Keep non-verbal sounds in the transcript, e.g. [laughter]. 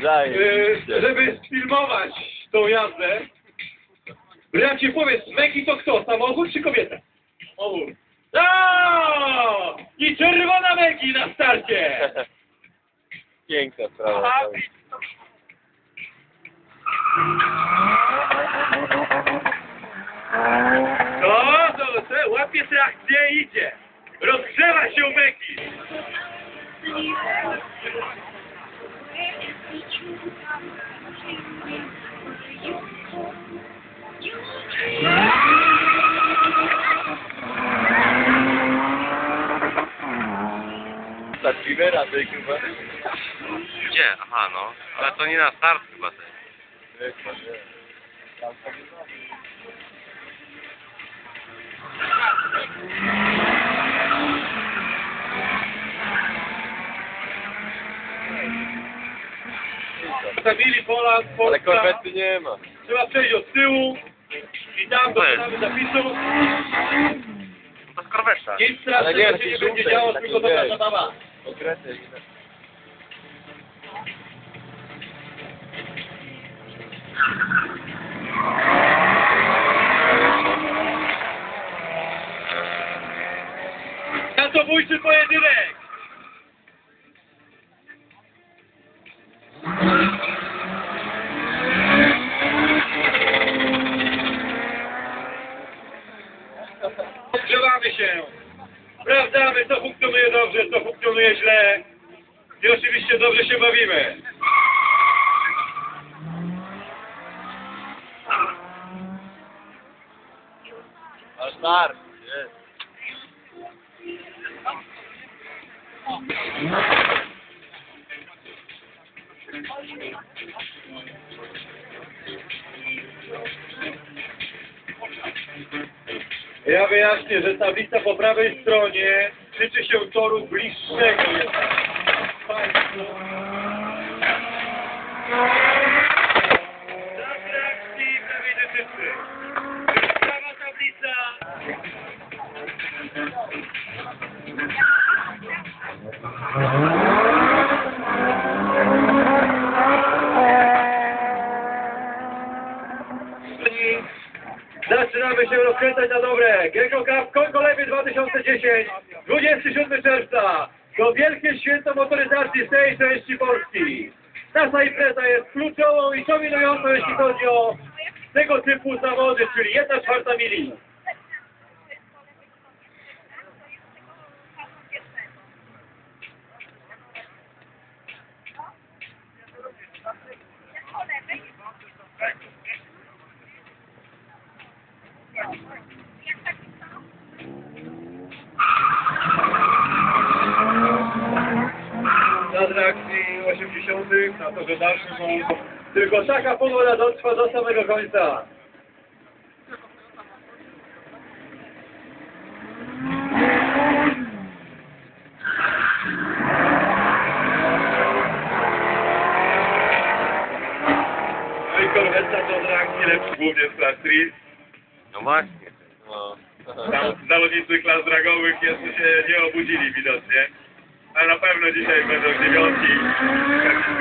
Yy, żeby sfilmować tą jazdę, bracie powiedz, Meki to kto, samochód czy kobieta? Samochód. O! I czerwona Meki na starcie! [laughs] Piękna sprawa. Aha, No, to, to łapie trakcję i idzie. Rozgrzewa się Meki. Rivera, tej chyba. Gdzie? Aha, no. Ale to nie na start chyba też. Zabili Poland, Ale Polska. korwety nie ma. Trzeba przejść od tyłu i tam jest. dokonamy zapisu. To jest korweta. Nic Ale strasznego nie, się nie będzie działo, tylko dobra wiesz. zabawa. É grande ainda. Tanto muito foi a direita. Sprawdzamy, co funkcjonuje dobrze, co funkcjonuje źle. I oczywiście dobrze się bawimy. Aż. Ja wyjaśnię, że tablica po prawej stronie tyczy się toru bliższego. Zaczynamy się rozkręcać na dobre. Gecko Cup Kongo Lewy 2010, 27 czerwca. To wielkie święto motoryzacji z tej części Polski. Nasza impreza jest kluczową i dominującą, jeśli chodzi o tego typu zawody, czyli 1 czwarta mili. Na reakcji 80. na to, że dalsze są tylko taka pogoda dotrwa do samego końca. No i korwetta to reakcji lepszy głównie z klas street. No właśnie. No. Tam zawodnicy klas dragowych jeszcze się nie obudzili widocznie. a na pewno dzisiaj będą dziewiątki, tak to